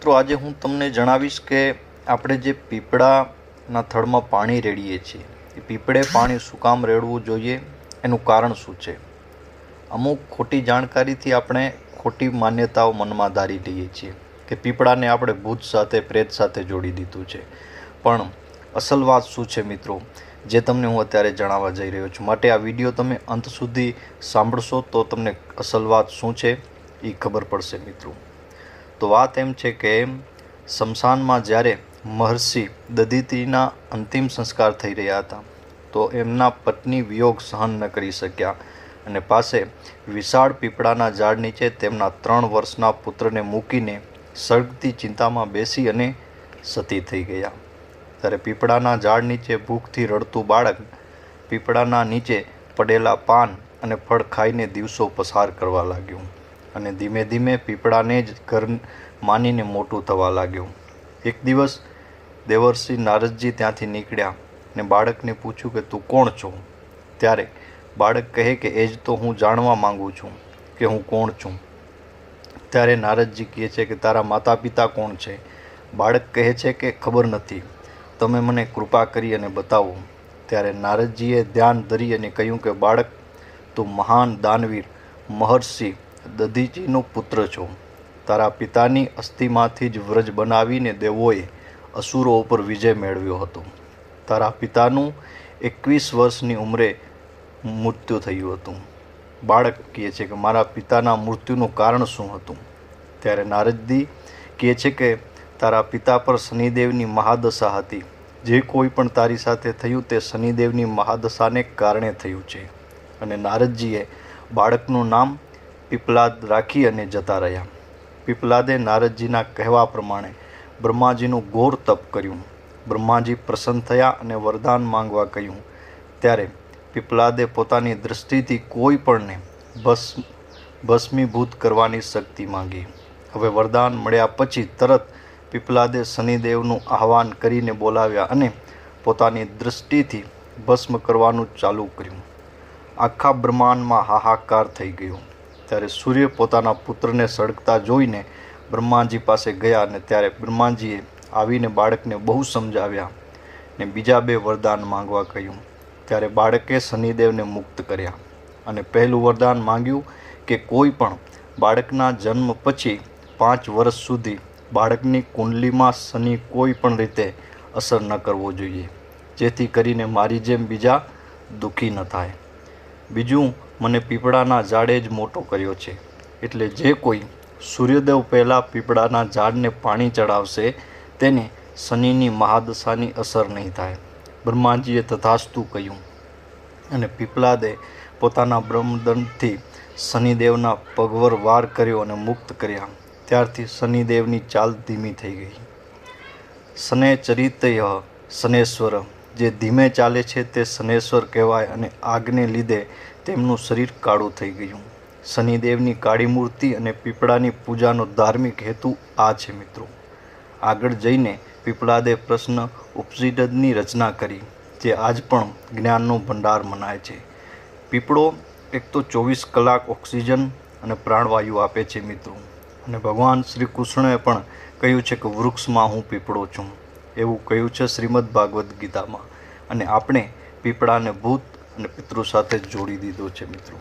મિત્રો, આજે હું તમને જણાવીશ કે આપણે જે પીપળાના થડમાં પાણી રેડીએ છીએ, એ પીપળે પાણી શું કામ રેડવું જોઈએ, એનું કારણ શું છે? અમુક ખોટી જાણકારીથી આપણે ખોટી માન્યતાઓ મનમાં ધારી લઈએ છીએ કે પીપળાને આપણે ભૂત સાથે, પ્રેત સાથે જોડી દીધું છે. પણ અસલ વાત શું છે મિત્રો? જે તમને હું અત્યારે જણાવવા જઈ રહ્યો છું, માટે આ વીડિયો તમે અંત સુધી સાંભળશો તો તમને અસલ વાત શું છે એ ખબર પડશે મિત્રો. તો વાત એમ છે કે સ્મશાનમાં જ્યારે મહર્ષિ દદિતીના અંતિમ સંસ્કાર થઈ રહ્યા હતા, તો એમના પત્ની વિયોગ સહન ન કરી શક્યા અને પાસે વિશાળ પીપળાના ઝાડ નીચે તેમના ત્રણ વર્ષના પુત્રને મૂકીને સળગતી ચિંતામાં બેસી અને સતી થઈ ગયા. ત્યારે પીપળાના ઝાડ નીચે ભૂખથી રડતું બાળક પીપળાના નીચે પડેલા પાન અને ફળ ખાઈને દિવસો પસાર કરવા લાગ્યું. અને ધીમે ધીમે પીપળાને જ ઘર માનીને મોટું થવા લાગ્યું. એક દિવસ દેવર્ષિ નારદજી ત્યાંથી નીકળ્યા ને બાળકને પૂછ્યું કે, તું કોણ છો? ત્યારે બાળક કહે કે, એ જ તો હું જાણવા માંગુ છું કે હું કોણ છું. ત્યારે નારદજી કહે છે કે, તારા માતા પિતા કોણ છે? બાળક કહે છે કે, ખબર નથી. તમે મને કૃપા કરી અને બતાવો. ત્યારે નારદજીએ ધ્યાન ધરી અને કહ્યું કે, બાળક, તું મહાન દાનવીર, મહર્ષિ દધીજીનો પુત્ર છું. તારા પિતાની અસ્થિમાંથી જ વ્રજ બનાવીને દેવોએ અસુરો ઉપર વિજય મેળવ્યો હતો. તારા પિતાનું એકવીસ વર્ષની ઉંમરે મૃત્યુ થયું હતું. બાળક કહે છે કે મારા પિતાના મૃત્યુનું કારણ શું હતું? ત્યારે નારદજી કહે છે કે તારા પિતા પર શનિદેવની મહાદશા હતી. જે કોઈ પણ તારી સાથે થયું તે શનિદેવની મહાદશાને કારણે થયું છે. અને નારદજીએ બાળકનું નામ પીપલાદ રાખી અને જતા રહ્યા. પીપલાદે નારદજીના કહેવા પ્રમાણે બ્રહ્માજીનું ઘોર તપ કર્યું. બ્રહ્માજી પ્રસન્ન થયા અને વરદાન માંગવા કહ્યું. ત્યારે પીપલાદે પોતાની દૃષ્ટિથી કોઈ પણને ભસ, ભસ્મીભૂત કરવાની શક્તિ માંગી. હવે વરદાન મળ્યા પછી તરત પીપલાદે શનિદેવનું આહવાન કરીને બોલાવ્યા અને પોતાની દૃષ્ટિથી ભસ્મ કરવાનું ચાલુ કર્યું. આખા બ્રહ્માંડમાં હાહાકાર થઈ ગયો. ત્યારે સૂર્ય પોતાના પુત્રને સળગતા જોઈને બ્રહ્માજી પાસે ગયા અને ત્યારે બ્રહ્માજીએ આવીને બાળકને બહુ સમજાવ્યા ને બીજા બે વરદાન માંગવા કહ્યું. ત્યારે બાળકે શનિદેવને મુક્ત કર્યા અને પહેલું વરદાન માંગ્યું કે કોઈ પણ બાળકના જન્મ પછી પાંચ વર્ષ સુધી બાળકની કુંડલીમાં શનિ કોઈ પણ રીતે અસર ન કરવો જોઈએ, જેથી કરીને મારી જેમ બીજા દુઃખી ન થાય. બીજું મને પીપળાના ઝાડે જ મોટો કર્યો છે. એટલે જે કોઈ સૂર્યદેવ પહેલાં પીપળાના ઝાડને પાણી ચડાવશે, તેને શનિની મહાદશાની અસર નહીં થાય. બ્રહ્માજીએ તથાસ્તુ કહ્યું. અને પીપળાદે પોતાના બ્રહ્મદંડથી શનિદેવના પગવર વાર કર્યો અને મુક્ત કર્યા. ત્યારથી શનિદેવની ચાલ ધીમી થઈ ગઈ. શને ચરિતય શનેશ્વર. જે ધીમે ચાલે છે તે શનેશ્વર કહેવાય અને આગને લીધે તેમનું શરીર કાળું થઈ ગયું. શનિદેવની કાળી મૂર્તિ અને પીપળાની પૂજાનો ધાર્મિક હેતુ આ છે મિત્રો. આગળ જઈને પીપળાદે પ્રશ્ન ઉપસિડની રચના કરી, જે આજ પણ જ્ઞાનનો ભંડાર મનાય છે. પીપળો એક તો ચોવીસ કલાક ઓક્સિજન અને પ્રાણવાયુ આપે છે મિત્રો. અને ભગવાન શ્રી કૃષ્ણએ પણ કહ્યું છે કે વૃક્ષમાં હું પીપળો છું. એવું કહ્યું છે શ્રીમદ ભાગવદ્ ગીતામાં. અને આપણે પીપળાને ભૂત અને પિતૃ સાથે જોડી દીધો છે મિત્રો.